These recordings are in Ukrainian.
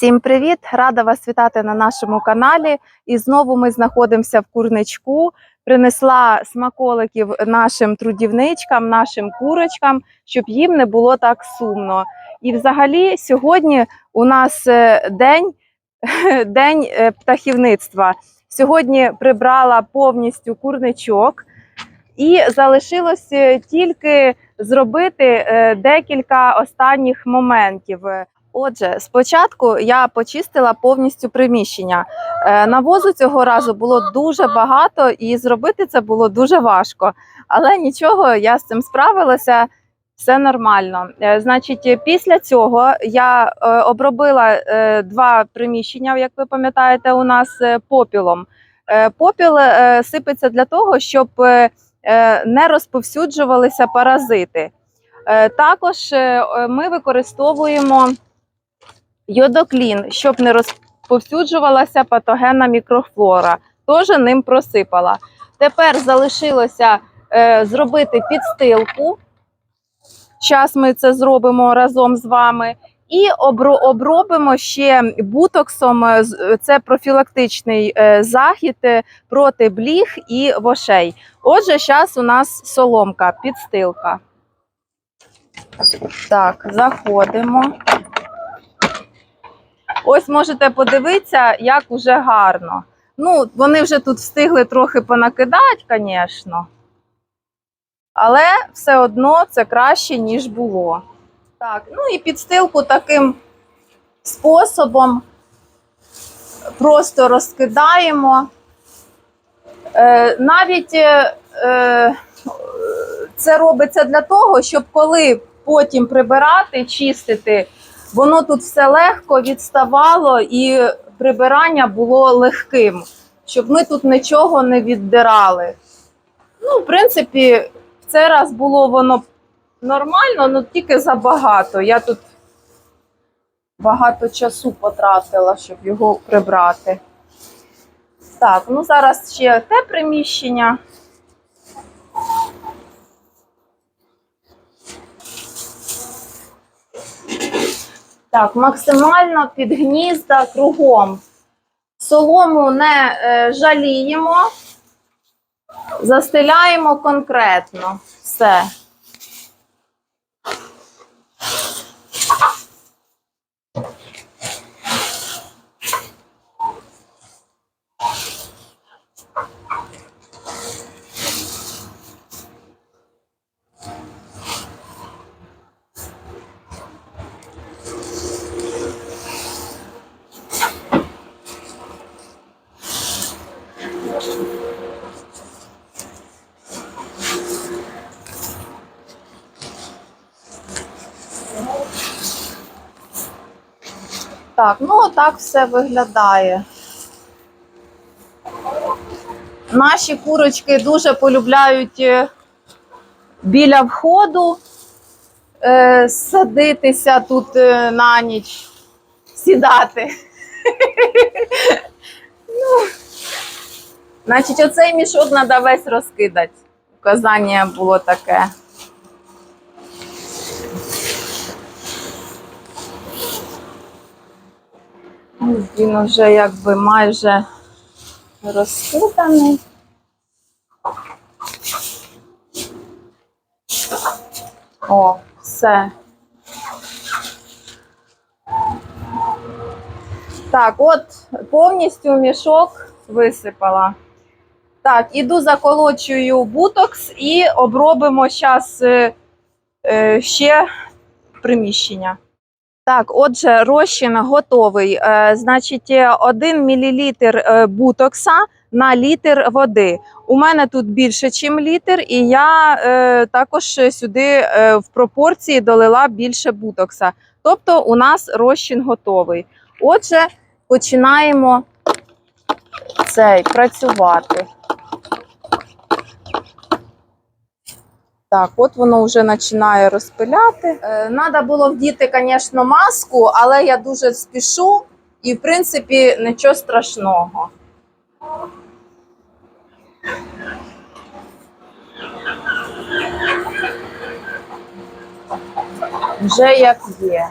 Всім привіт! Рада вас вітати на нашому каналі. І знову ми знаходимося в курничку. Принесла смаколиків нашим трудівничкам, нашим курочкам, щоб їм не було так сумно. І взагалі сьогодні у нас е, день, день е, птахівництва. Сьогодні прибрала повністю курничок, і залишилось е, тільки зробити декілька останніх моментів. Отже, спочатку я почистила повністю приміщення. Е, Навозу цього разу було дуже багато, і зробити це було дуже важко. Але нічого, я з цим справилася. Все нормально. Е, Значить, після цього я е, обробила два приміщення, як ви пам'ятаєте, у нас попілом. Попіл сипеться для того, щоб не розповсюджувалися паразити. Також ми використовуємо йодоклін, щоб не розповсюджувалася патогенна мікрофлора. Теж ним просипала. Тепер залишилося е, зробити підстилку. Зараз ми це зробимо разом з вами. І обробимо ще бутоксом. е, Це профілактичний е, захід е, проти бліг і вошей. Отже, зараз у нас соломка, підстилка. Так, заходимо. Ось можете подивитися, як уже гарно. Ну, вони вже тут встигли трохи понакидати, звісно. Але все одно це краще, ніж було. Так, ну і підстилку таким способом просто розкидаємо. Е, навіть е, е, це робиться для того, щоб коли потім прибирати, чистити, воно тут все легко відставало і прибирання було легким, щоб ми тут нічого не віддирали. Ну, в принципі, в цей раз було воно нормально, але тільки забагато. Я тут багато часу потратила, щоб його прибрати. Так, ну зараз ще те приміщення. Так, максимально під гнізда кругом. Солому не е, жаліємо, застеляємо конкретно все. Так, ну так все виглядає. Наші курочки дуже полюбляють е, біля входу е, садитися тут е, на ніч, сідати. ну, значить, оцей мішок треба весь розкидати. Указання було таке. Ну, Він вже якби майже розкиданий. О, все. Так, от повністю мішок висипала. Так, іду заколочую бутокс і обробимо зараз ще приміщення. Так, отже, розчин готовий. Е, значить, 1 мл е, бутокса на літр води. У мене тут більше, ніж літр, і я е, також сюди е, в пропорції долила більше бутокса. Тобто у нас розчин готовий. Отже, починаємо цей працювати. Так, от воно вже починає розпиляти. Треба було вдіти, звісно, маску, але я дуже спішу і, в принципі, нічого страшного. Вже як є.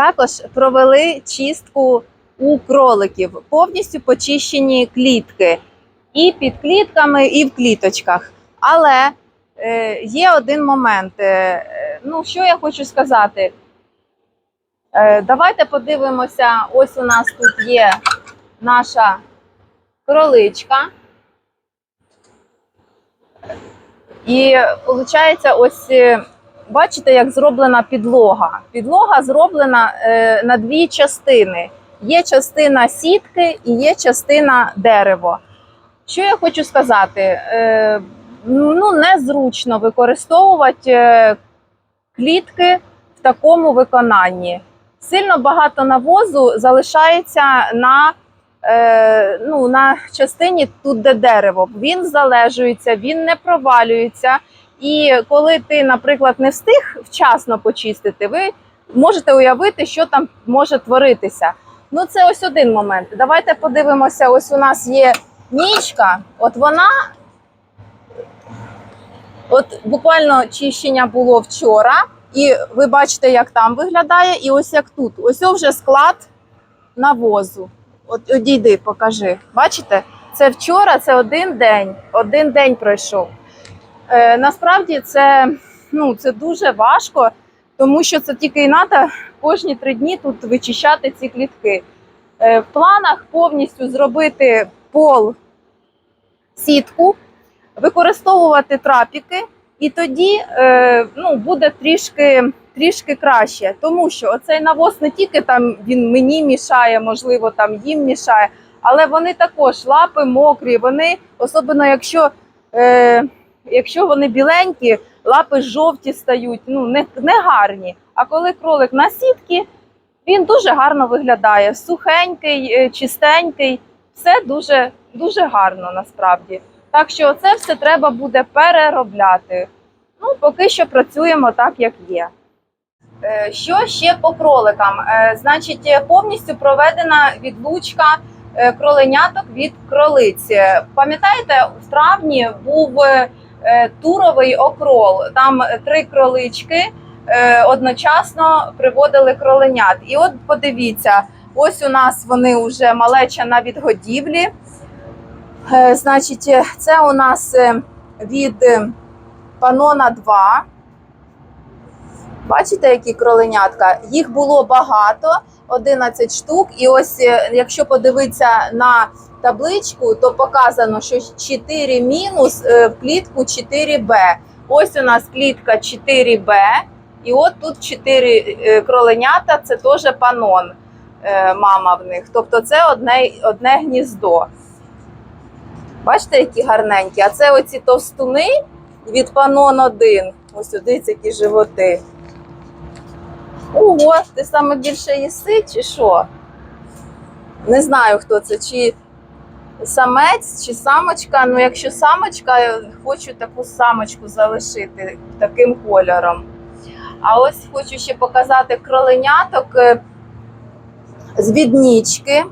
Також провели чистку у кроликів, повністю почищені клітки і під клітками, і в кліточках. Але е, є один момент. Е, ну, що я хочу сказати? Е, давайте подивимося. Ось у нас тут є наша кроличка. І виходить, ось е, бачите, як зроблена підлога. Підлога зроблена е, на дві частини. Є частина сітки і є частина дерева. Що я хочу сказати? Е, ну, незручно використовувати е, клітки в такому виконанні. Сильно багато навозу залишається на, е, ну, на частині тут, де дерево. Він залежується, він не провалюється. І коли ти, наприклад, не встиг вчасно почистити, ви можете уявити, що там може творитися. Ну, це ось один момент. Давайте подивимося: ось у нас є нічка, от вона. От буквально чищення було вчора, і ви бачите, як там виглядає, і ось як тут. Ось вже склад навозу. От одійди, покажи. Бачите? Це вчора, це один день. Один день пройшов. Е, насправді це, ну, це дуже важко, тому що це тільки і треба кожні три дні тут вичищати ці клітки. Е, в планах повністю зробити пол сітку, використовувати трапіки, і тоді е, ну, буде трішки, трішки краще. Тому що оцей навоз не тільки там він мені мішає, можливо, там їм мішає, але вони також лапи мокрі, вони, особливо якщо. Е, Якщо вони біленькі, лапи жовті стають, ну не, не гарні. А коли кролик на сітки, він дуже гарно виглядає. Сухенький, е, чистенький, все дуже, дуже гарно насправді. Так що це все треба буде переробляти. Ну, поки що працюємо так, як є. Е, Що ще по кроликам? Е, Значить, повністю проведена відлучка кроленяток від кролиці. Пам'ятаєте, в травні був туровий окрол. Там е, три кролички е, одночасно приводили кроленят. І от подивіться, ось у нас вони вже малеча на відгодівлі. Е, Значить, е, це у нас е, від е, Панона 2. Бачите, які кроленятка? Їх було багато, 11 штук. І ось, е, якщо подивитися на табличку, то показано, що 4 мінус е, в клітку 4Б. Ось у нас клітка 4Б, і от тут 4 е, кроленята, це теж панон, мама в них. Тобто це одне, одне гніздо. Бачите, які гарненькі. А це оці товстуни від панон 1. Ось дивіться, які животи. Ого, ти саме більше їси, чи що? Не знаю, хто це, чи самець, чи самочка. Ну, якщо самочка, я хочу таку самочку залишити таким кольором. А ось хочу ще показати кроленяток е, з віднічки.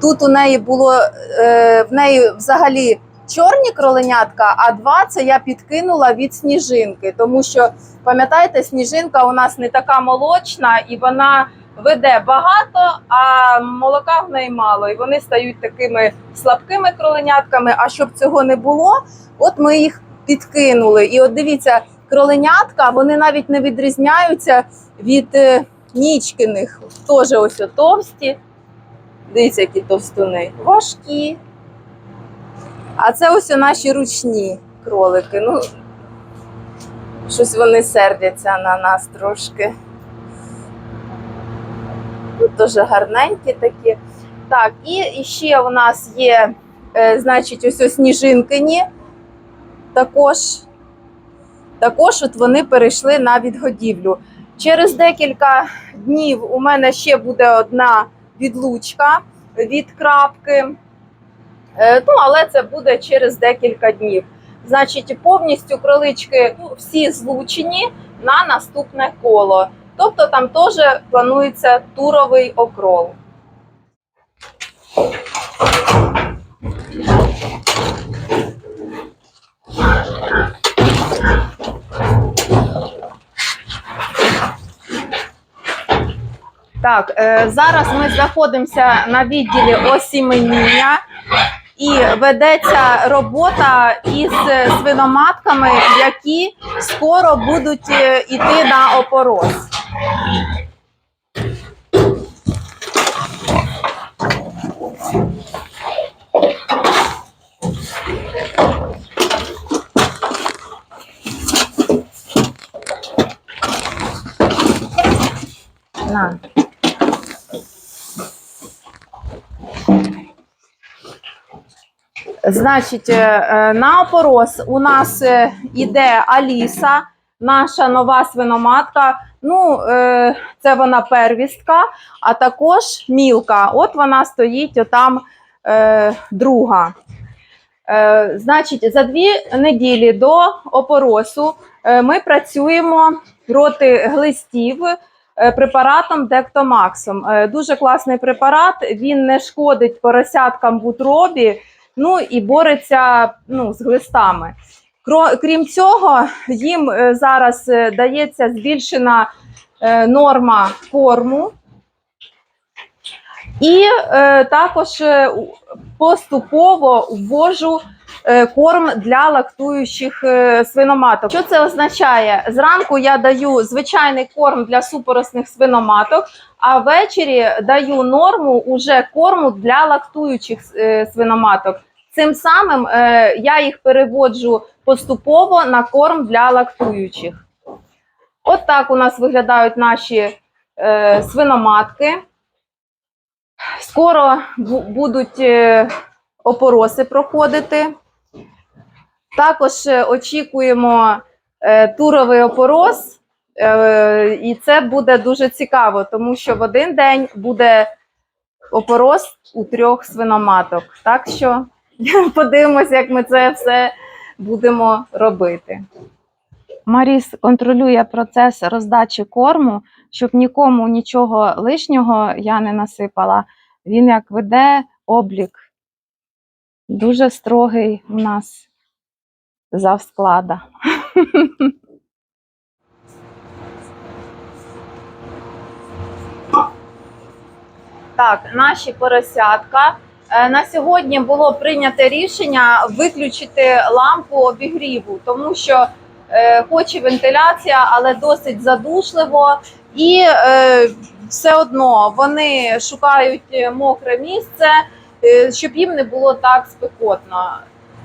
Тут у неї було е, в неї взагалі чорні кроленятка, а два це я підкинула від сніжинки, тому що пам'ятаєте, сніжинка у нас не така молочна і вона веде багато, а молока в неї мало. І вони стають такими слабкими кроленятками. А щоб цього не було, от ми їх підкинули. І от дивіться, кроленятка вони навіть не відрізняються від е, нічкиних. Теж ось товсті. Дивіться, які товстуни. Важкі. А це ось наші ручні кролики. Ну, щось вони сердяться на нас трошки. Ну, дуже гарненькі такі. Так, і ще у нас є, е, значить, ось ось сніжинкині. Також, також от вони перейшли на відгодівлю. Через декілька днів у мене ще буде одна відлучка від крапки. Е, Ну, але це буде через декілька днів. Значить, повністю кролички ну, всі злучені на наступне коло. Тобто там теж планується туровий окрол. Так, е, зараз ми знаходимося на відділі осіменіння і ведеться робота із е, свиноматками, які скоро будуть е, йти на опороз. На. Значить, е, е, на опорос у нас е, іде Аліса, наша нова свиноматка. Ну, це вона первістка, а також мілка. От вона стоїть отам друга. Значить, за дві неділі до опоросу ми працюємо проти глистів препаратом Дектомаксом. Дуже класний препарат. Він не шкодить поросяткам в утробі, ну і бореться ну, з глистами. Крім цього, їм е, зараз е, дається збільшена е, норма корму. І е, також поступово ввожу корм для лактуючих свиноматок. Що це означає? Зранку я даю звичайний корм для супоросних свиноматок, а ввечері даю норму уже корму для лактуючих свиноматок. Цим самим е, я їх переводжу поступово на корм для лактуючих. От так у нас виглядають наші е, свиноматки. Скоро будуть е, опороси проходити. Також е, очікуємо е, туровий опорос, е, і це буде дуже цікаво, тому що в один день буде опорос у трьох свиноматок. Так що подивимося, як ми це все будемо робити. Маріс контролює процес роздачі корму, щоб нікому нічого лишнього я не насипала. Він як веде облік. Дуже строгий у нас завсклада. Так, наші поросятка. Е, На сьогодні було прийнято рішення виключити лампу обігріву, тому що е, хоч і вентиляція, але досить задушливо, і е, все одно вони шукають мокре місце, щоб їм не було так спекотно.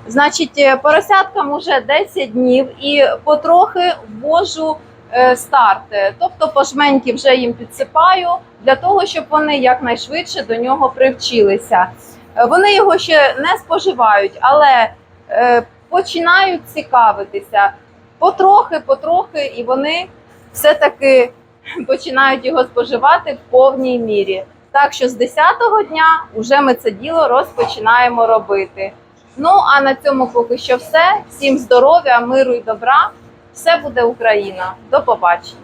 Значить, поросяткам уже 10 днів і потрохи ввожу е, старт. Тобто пожменьки вже їм підсипаю для того, щоб вони якнайшвидше до нього привчилися. Е, Вони його ще не споживають, але е, починають цікавитися потрохи, потрохи, і вони все-таки починають його споживати в повній мірі. Так що з 10-го дня вже ми це діло розпочинаємо робити. Ну а на цьому поки що все. Всім здоров'я, миру і добра. Все буде Україна. До побачення.